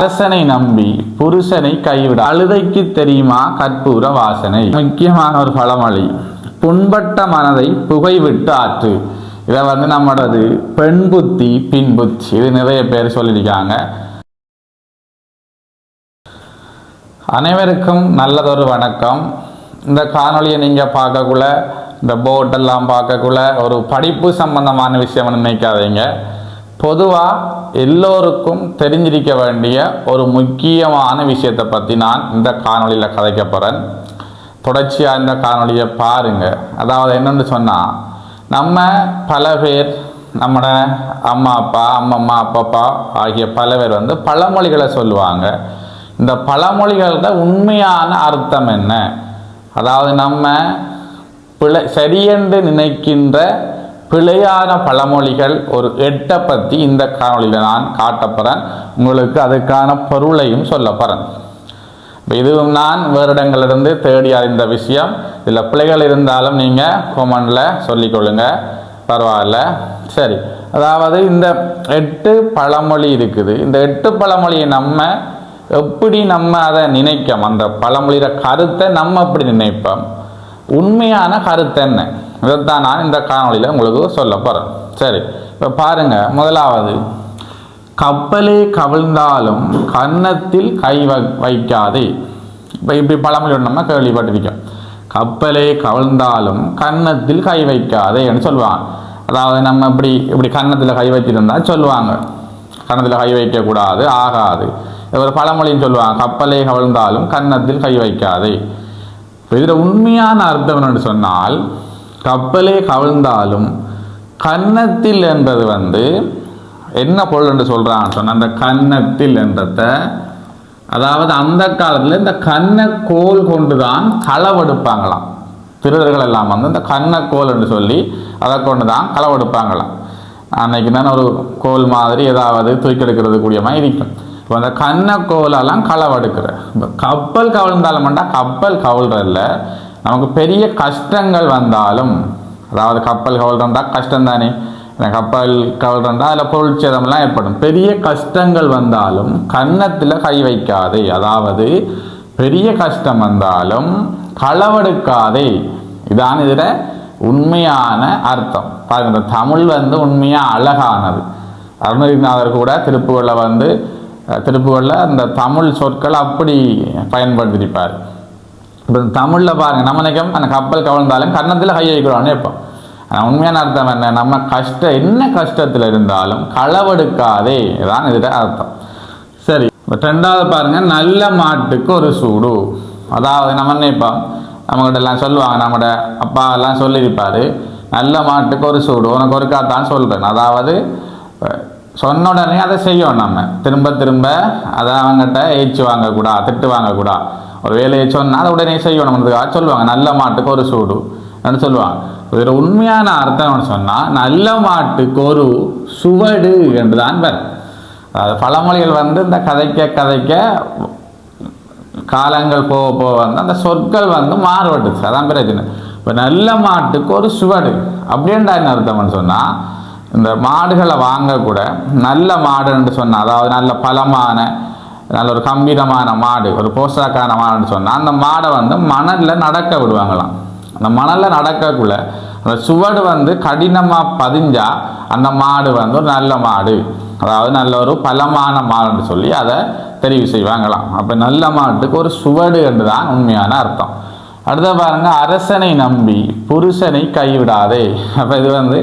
அரசனை நம்பி புருஷனை கைவிட அழுதைக்கு தெரியுமா கற்பூர வாசனை? முக்கியமான ஒரு பழமொழி. புண்பட்ட மனதை புகைவிட்டு ஆற்று. இதை வந்து நம்மளது பெண் புத்தி பின் புத்தி. இது நிறைய பேர் சொல்லியிருக்காங்க. அனைவருக்கும் நல்லதொரு வணக்கம். இந்த காணொளியை நீங்கள் பார்க்கக்குள்ள இந்த போட்டெல்லாம் பார்க்கக்குள்ள ஒரு படிப்பு சம்பந்தமான விஷயம் நினைக்காதீங்க. பொதுவாக எல்லோருக்கும் தெரிஞ்சிருக்க வேண்டிய ஒரு முக்கியமான விஷயத்தை பற்றி நான் இந்த காணொலியில் கதைக்க போகிறேன் தொடர்ச்சியாக இந்த காணொலியை பாருங்கள் அதாவது என்னென்னு சொன்னால் நம்ம பல பேர் நம்மட அம்மா அப்பா அம்மம்மா அப்பப்பா ஆகிய பல பேர் வந்து பழமொழிகளை சொல்லுவாங்க. இந்த பழமொழிகளோட உண்மையான அர்த்தம் என்ன? அதாவது நம்ம பிழை சரியென்று நினைக்கின்ற பிழையான பழமொழிகள் ஒரு எட்டை பற்றி இந்த காணொலியில் நான் காட்டப்போகிறேன் உங்களுக்கு அதுக்கான பொருளையும் சொல்லப்போகிறேன் இதுவும் நான் வேறிடங்களிலிருந்து தேடி அறிந்த விஷயம். இதில் பிழைகள் இருந்தாலும் நீங்கள் கொமெண்டில் சொல்லிக்கொள்ளுங்க பரவாயில்ல. சரி. அதாவது இந்த எட்டு பழமொழி இருக்குது. இந்த எட்டு பழமொழியை நம்ம எப்படி நம்ம அதை நினைக்கோம் அந்த பழமொழியிற கருத்தை நம்ம எப்படி நினைப்போம்? உண்மையான கருத்து என்ன? இதைத்தான் நான் இந்த காணொலியில் உங்களுக்கு சொல்ல போகிறேன் சரி இப்போ பாருங்கள் முதலாவது. கப்பலே கவிழ்ந்தாலும் கன்னத்தில் கை வ வைக்காதே. இப்போ இப்படி பழமொழி நம்ம கேள்விப்பட்டிருக்கோம். கப்பலே கவிழ்ந்தாலும் கன்னத்தில் கை வைக்காதேன்னு சொல்லுவாங்க. அதாவது நம்ம இப்படி இப்படி கன்னத்தில் கை வச்சிருந்தா சொல்லுவாங்க. கன்னத்தில் கை வைக்கக்கூடாது ஆகாது. இது ஒரு பழமொழின்னு சொல்லுவாங்க. கப்பலே கவிழ்ந்தாலும் கன்னத்தில் கை வைக்காதே. இதில் உண்மையான அர்த்தம் என்று சொன்னால் கப்பலே கவிழ்ந்தாலும் கன்னத்தில் என்பது வந்து என்ன பொருள் என்று சொல்கிறான்னு சொன்ன அந்த கன்னத்தில் என்றத அதாவது அந்த காலத்தில் இந்த கண்ணக்கோல் கொண்டு தான் களவெடுப்பாங்களாம். திருடர்கள் எல்லாம் வந்து இந்த கண்ணக்கோல் என்று சொல்லி அதை கொண்டு தான் களவெடுப்பாங்களாம். அன்னைக்கு தான் ஒரு கோல் மாதிரி ஏதாவது தூக்கெடுக்கிறது கூடிய மாதிரி இருக்கும். இப்போ அந்த கண்ணக்கோலெல்லாம் களவெடுக்கிற இப்போ கப்பல் கவிழ்ந்தாலும் கப்பல் கவிழ்றதில்ல நமக்கு பெரிய கஷ்டங்கள் வந்தாலும் அதாவது கப்பல் கவிழ்றா கஷ்டம் தானே கப்பல் கவிழ்றா அதில் பொருள் சேதம்லாம் ஏற்படும். பெரிய கஷ்டங்கள் வந்தாலும் கன்னத்தில் கை வைக்காதே. அதாவது பெரிய கஷ்டம் வந்தாலும் களவெடுக்காதே. இதான் இதில் உண்மையான அர்த்தம். பாருங்க இந்த தமிழ் வந்து உண்மையாக அழகானது. அருணகிரிநாதர் கூட திருப்புகளில் வந்து திருப்புகளில் அந்த தமிழ் சொற்கள் அப்படி பயன்படுத்தியிருப்பார். இப்போ தமிழில் பாருங்கள் நம்ம நினைக்கும் அந்த கப்பல் கவிழ்ந்தாலும் கன்னத்தில் கை வைக்கிறோம்னு இப்போ ஆனால் உண்மையான அர்த்தம் என்ன? நம்ம கஷ்டம் என்ன கஷ்டத்தில் இருந்தாலும் களவெடுக்காதே. தான் இதுட அர்த்தம். சரி இப்போ ரெண்டாவது பாருங்கள் நல்ல மாட்டுக்கு ஒரு சூடு. அதாவது நம்ம நினைப்போம்? நம்மகிட்ட எல்லாம் சொல்லுவாங்க நம்மட அப்பா எல்லாம் சொல்லியிருப்பார் நல்ல மாட்டுக்கு ஒரு சூடு. உனக்கு ஒருக்கா தான் சொல்கிறேன் அதாவது சொன்ன உடனே அதை செய்யும் நம்ம. திரும்ப திரும்ப அதை அவங்ககிட்ட ஏச்சு வாங்கக்கூடா திட்டு வாங்கக்கூடா. ஒரு வேலையை சொன்னால் அதை உடனே செய்யணும். சொல்லுவாங்க நல்ல மாட்டுக்கு ஒரு சூடு. அப்படின்னு சொல்லுவாங்க. இதில் உண்மையான அர்த்தம்னு சொன்னால் நல்ல மாட்டுக்கு ஒரு சுவடு என்று தான் பேர் அதாவது பழமொழிகள் வந்து இந்த கதைக்க கதைக்க காலங்கள் போக போக வந்து அந்த சொற்கள் வந்து மாறுபட்டுச்சு. அதான் பிரச்சனை. இப்போ நல்ல மாட்டுக்கு ஒரு சுவடு. அப்படின்டா என்ன அர்த்தம்னு சொன்னால் இந்த மாடுகளை வாங்கக்கூட நல்ல மாடுன்னு சொன்னால் அதாவது நல்ல பலமான நல்ல ஒரு கம்பீரமான மாடு ஒரு போஷாக்கான மாடுன்னு சொன்னால் அந்த மாடை வந்து மணலில் நடக்க விடுவாங்களாம். அந்த மணலில் நடக்கக்குள்ள அந்த சுவடு வந்து கடினமாக பதிஞ்சால் அந்த மாடு வந்து ஒரு நல்ல மாடு. அதாவது நல்ல ஒரு பலமான மாடுன்னு சொல்லி அதை தெரிவு செய்வாங்களாம். அப்போ நல்ல மாட்டுக்கு ஒரு சுவடு என்று தான் உண்மையான அர்த்தம். அடுத்த பாருங்க அரசனை நம்பி புருஷனை கைவிடாதே. அப்போ இது வந்து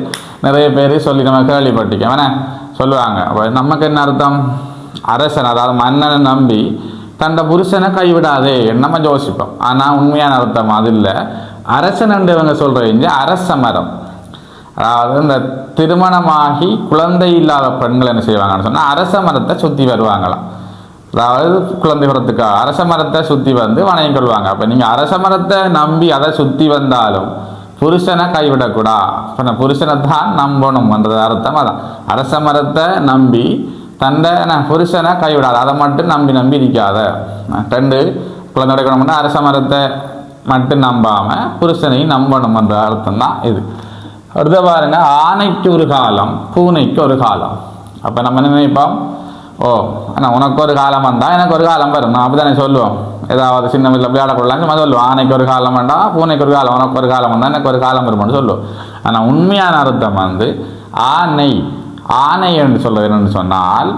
நிறைய பேர் சொல்லி நம்ம கேள்விப்பட்டிருக்கோம். வேணா சொல்லுவாங்க? அப்போ நமக்கு என்ன அர்த்தம்? அரசன் அதாவது மன்னனை நம்பி தந்த புருஷனை கைவிடாதே நம்ம யோசிப்போம். ஆனால் உண்மையான அர்த்தம் அது இல்லை. அரசன் என்று இவங்க சொல்கிறீங்க அரச மரம். அதாவது இந்த திருமணமாகி குழந்தை இல்லாத பெண்கள் என்ன செய்வாங்கன்னு சொன்னால் அரச மரத்தை சுற்றி வருவாங்களாம். அதாவது குழந்தை பிறத்துக்காக அரச மரத்தை சுற்றி வந்து வணங்கி கொள்வாங்க. அப்போ நீங்கள் அரச மரத்தை நம்பி அதை சுற்றி வந்தாலும் புருஷனை கைவிடக்கூடா? இப்போ புருஷனை தான் நம்பணும்ன்றது அர்த்தம் அதான். அரச மரத்தை நம்பி தண்டை என்ன புருஷனை கைவிடாது அதை மட்டும் நம்பி நம்பி இருக்காத ரெண்டு குழந்தை எடுக்கணும்னா அரச மரத்தை மட்டும் நம்பாமல் புருஷனையும் நம்பணும்ன்ற அர்த்தம் தான் இது. அடுத்த பாருங்க ஆனைக்கு ஒரு காலம் பூனைக்கு ஒரு காலம். அப்போ நம்ம என்ன நினைப்போம்? ஓ ஆனால் உனக்கு ஒரு காலம் வந்தால் எனக்கு ஒரு காலம் வரும். நான் அப்படி தானே சொல்லுவோம்? ஏதாவது சின்ன வீட்டில் விளையாடக்கூடலாம் சும்மா சொல்லுவோம். ஆனைக்கு ஒரு காலம் வேண்டாம் பூனைக்கு ஒரு காலம் உனக்கு ஒரு காலம் வந்தால் எனக்கு ஒரு காலம் வரும்னு சொல்லுவோம். ஆனால் உண்மையான அர்த்தம் வந்து ஆனை ஆணை என்று சொல்ல வேணும்னு சொன்னால்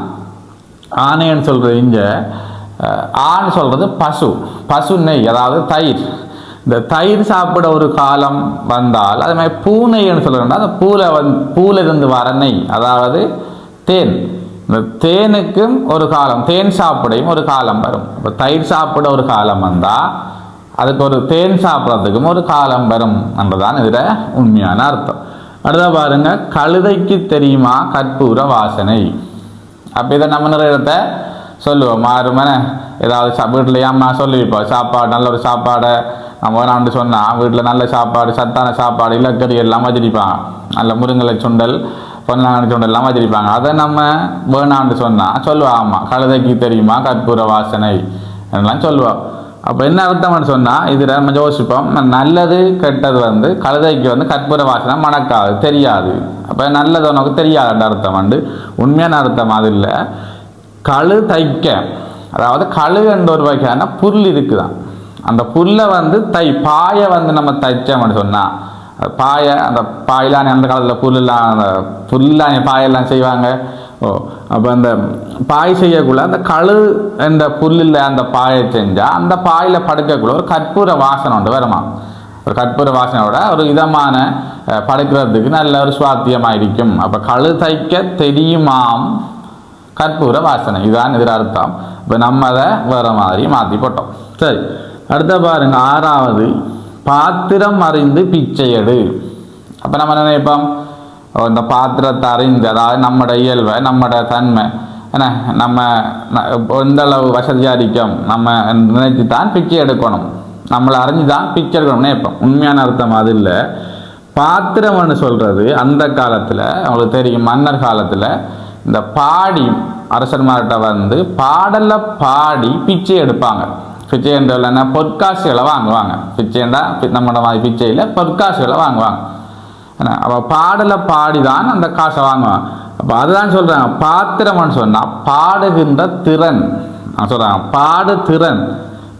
ஆணைன்னு சொல்கிறது இங்கே ஆண் சொல்கிறது பசு பசு நெய் அதாவது தயிர். இந்த தயிர் சாப்பிட ஒரு காலம் வந்தால் அது மாதிரி பூனைன்னு சொல்கிறோம்னா அந்த பூலை வந் பூலிருந்து வர நெய் அதாவது தேன். இந்த தேனுக்கும் ஒரு காலம் தேன் சாப்பிடையும் ஒரு காலம் வரும். இப்போ தயிர் சாப்பிட ஒரு காலம் வந்தால் அதுக்கு ஒரு தேன் சாப்பிட்றதுக்கும் ஒரு காலம் வரும் என்றுதான் இதில் உண்மையான அர்த்தம். அடுத்த பாருங்க கழுதைக்கு தெரியுமா கற்பூர வாசனை? அப்போ இதை நம்ம நிறைய இடத்த சொல்லுவோம். மாறுமனே ஏதாவது சா வீட்டில் அம்மா சொல்லிப்போம் சாப்பாடு நல்ல ஒரு சாப்பாடை. நம்ம வேணாம்னு சொன்னால் வீட்டில் நல்ல சாப்பாடு சத்தான சாப்பாடு இலக்கறி எல்லாம் வச்சிருப்பான். நல்ல முருங்கலை சுண்டல் பொன்னாங்கண்ணி சுண்டல் எல்லாம் வச்சிருப்பாங்க. அதை நம்ம வேணாண்டு சொன்னால் சொல்லுவா ஆமாம் கழுதைக்கு தெரியுமா கற்பூர வாசனை? எல்லாம் சொல்லுவோம். அப்போ என்ன அர்த்தம்னு சொன்னால் இதில் நம்ம யோசிப்போம் நல்லது கெட்டது வந்து கழுதைக்கு வந்து கற்பூர வாசனை மணக்காது தெரியாது. அப்போ நல்லது உனக்கு தெரியாதுன்ற அர்த்தம் வந்து. உண்மையான அர்த்தம் அது இல்லை. கழு தைக்க அதாவது கழு என்ற ஒரு வகையான புல் இருக்குதான். அந்த புல்லை வந்து தை பாயை வந்து நம்ம தைச்சோம்னு சொன்னால் பாயை அந்த பாயெல்லாம் அந்த காலத்தில் புல்லாம் அந்த புல்லானி பாயெல்லாம் செய்வாங்க. ஓ அப்போ அந்த பாய் செய்யக்குள்ள அந்த கழு என்ற புல்லில் அந்த பாயை செஞ்சால் அந்த பாயில் படுக்கக்குள்ள ஒரு கற்பூர வாசனை உண்டு வருமா ஒரு கற்பூர வாசனையோட ஒரு இதமான படுக்கிறதுக்கு நல்ல ஒரு சுவாத்தியமாக இருக்கும் அப்போ கழு தைக்க தெரியுமாம் கற்பூர வாசனை இதுதான் இதில் அர்த்தம் இப்போ நம்ம அதை வேறு மாதிரி மாற்றி போட்டோம் சரி அடுத்த பாருங்க ஆறாவது பாத்திரம் அறிந்து பிச்சை எடு அப்போ நம்ம என்ன நினைப்போம் இந்த பாத்திரத்தை அறிந்து அதாவது நம்மட இயல்பை நம்மட தன்மை. என்ன? நம்ம எந்த அளவு வசதியாக இருக்கோம் நம்ம நினைத்து தான் பிச்சை எடுக்கணும். நம்மளை அறிஞ்சு தான் பிச்சை எடுக்கணும் நினைப்போம் உண்மையான அர்த்தம் அது இல்லை. பாத்திரம்னு சொல்கிறது அந்த காலத்தில் உங்களுக்கு தெரியும் மன்னர் காலத்தில் இந்த பாடி அரசன்மார்கிட்ட வந்து பாடலை பாடி பிச்சை எடுப்பாங்க. பிச்சை என்றா பொற்காசுகளை வாங்குவாங்க. பிச்சைண்டா பி- நம்மளோட மாதிரி பிச்சையில் பொற்காசுகளை வாங்குவாங்க. என்ன அப்போ பாடலை பாடி தான் அந்த காசை வாங்குவான். அப்போ அதுதான் சொல்கிறாங்க பாத்திரம்னு சொன்னால் பாடுகின்ற திறன். நான் சொல்கிறாங்க பாடு திறன்.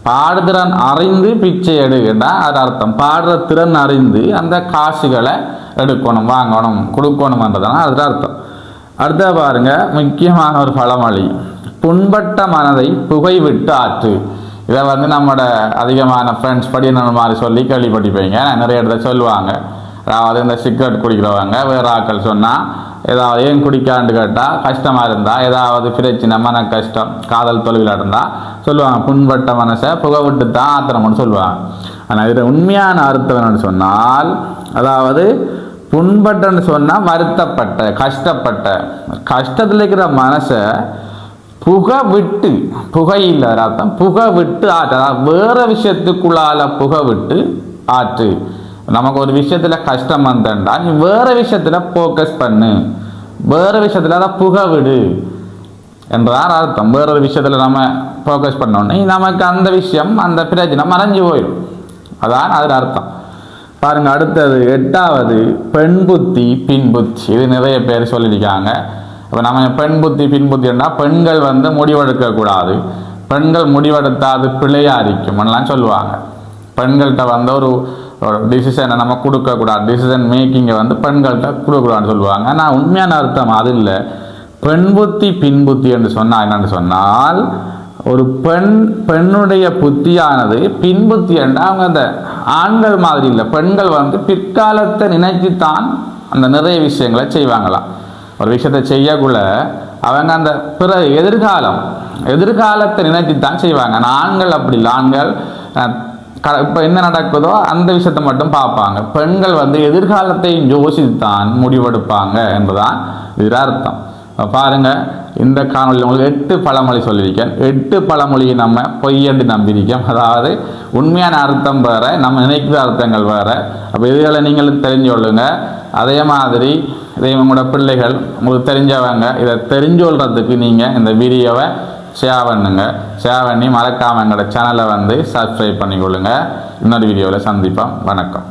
பாடுதிறன் அறிந்து பிச்சை எடுக்கண்டா அது அர்த்தம். பாடுற திறன் அறிந்து அந்த காசுகளை எடுக்கணும் வாங்கணும் கொடுக்கணும்ன்றதுனா அது அர்த்தம். அடுத்த பாருங்க முக்கியமான ஒரு பழமொழி புண்பட்ட மனதை புகை விட்டு ஆற்று. இதை வந்து நம்மளோட அதிகமான ஃப்ரெண்ட்ஸ் படி மாதிரி சொல்லி கேள்விப்பட்டிருப்பீங்க. நிறைய இடத்த சொல்லுவாங்க. அதாவது இந்த சிகரெட் குடிக்கிறவங்க வேறு ஆட்கள் சொன்னால் ஏதாவது ஏன் குடிக்கான்னு கேட்டால் கஷ்டமாக இருந்தால் ஏதாவது பிரச்சனை மன கஷ்டம் காதல் தொழில் இருந்தால் சொல்லுவாங்க. புண்பட்ட மனசை புகை விட்டு தான் ஆத்திரம்னு சொல்லுவாங்க. ஆனால் இதில் உண்மையான அர்த்தம் என்னன்னு சொன்னால் அதாவது புண்பட்டன்னு சொன்னால் வருத்தப்பட்ட கஷ்டப்பட்ட கஷ்டத்தில் இருக்கிற மனசை புகை விட்டு புகை இல்லை அர்த்தம் புகை விட்டு ஆற்று. அதாவது வேறு விஷயத்துக்குள்ளால புகை விட்டு ஆற்று. நமக்கு ஒரு விஷயத்துல கஷ்டம் வந்தா நீ வேற விஷயத்துல ஃபோக்கஸ் பண்ணு. வேற விஷயத்துல அதை புகை விடு என்றார் அர்த்தம். வேற ஒரு விஷயத்துல நம்ம ஃபோக்கஸ் பண்ணோன்னே நமக்கு அந்த விஷயம் அந்த பிரச்சனை மறைஞ்சு போயிடும். அதான் அதில் அர்த்தம். பாருங்க அடுத்தது எட்டாவது பெண் புத்தி பின்புத்தி இது நிறைய பேர் சொல்லியிருக்காங்க. இப்போ நம்ம பெண் புத்தி பின்புத்தின்னா பெண்கள் வந்து முடிவெடுக்க கூடாது. பெண்கள் முடிவெடுத்தாது பிழையா இருக்கும்லாம் சொல்லுவாங்க. பெண்கள்கிட்ட வந்து ஒரு ஒரு டிசிஷனை நம்ம கொடுக்கக்கூடாது. டிசிஷன் மேக்கிங்கை வந்து பெண்கள்கிட்ட கொடுக்கக்கூடாதுன்னு சொல்லுவாங்க. ஆனால் உண்மையான அர்த்தம் அது இல்லை. பெண் புத்தி பின் புத்தி என்று சொன்னால் என்னென்னு சொன்னால் ஒரு பெண் பெண்ணுடைய புத்தியானது பின் புத்தி என்றால் அவங்க அந்த ஆண்கள் மாதிரி இல்லை. பெண்கள் வந்து பிற்காலத்தை நினைச்சுத்தான் அந்த நிறைய விஷயங்களை செய்வாங்களாம். ஒரு விஷயத்தை செய்யக்குள்ள அவங்க அந்த பிற எதிர்காலம் எதிர்காலத்தை நினைச்சுத்தான் செய்வாங்க. ஆண்கள் அப்படி இல்லை. ஆண்கள் க- இப்போ என்ன நடக்குதோ அந்த விஷயத்தை மட்டும் பார்ப்பாங்க. பெண்கள் வந்து எதிர்காலத்தை யோசித்துத்தான் முடிவெடுப்பாங்க என்பதுதான் இது அர்த்தம். பாருங்கள் பாருங்க இந்த காணொலியில் உங்களுக்கு எட்டு பழமொழி சொல்லியிருக்கேன். எட்டு பழமொழியை நம்ம பொய்யண்டு நம்பியிருக்கோம். அதாவது உண்மையான அர்த்தம் வேறு நம்ம நினைக்கிற அர்த்தங்கள் வேறு. அப்போ இதுகளை நீங்களும் தெரிஞ்சு கொள்ளுங்க. அதே மாதிரி இதே உங்களோட பிள்ளைகள் உங்களுக்கு தெரிஞ்சவங்க இதை தெரிஞ்சு கொள்றதுக்கு நீங்கள் இந்த வீடியோவை ஷேர் பண்ணுங்க. ஷேர் பண்ணி மறக்காம எங்களோட சேனலை வந்து சப்ஸ்கிரைப் பண்ணிக்கொள்ளுங்கள் இன்னொரு வீடியோவில் சந்திப்போம். வணக்கம்.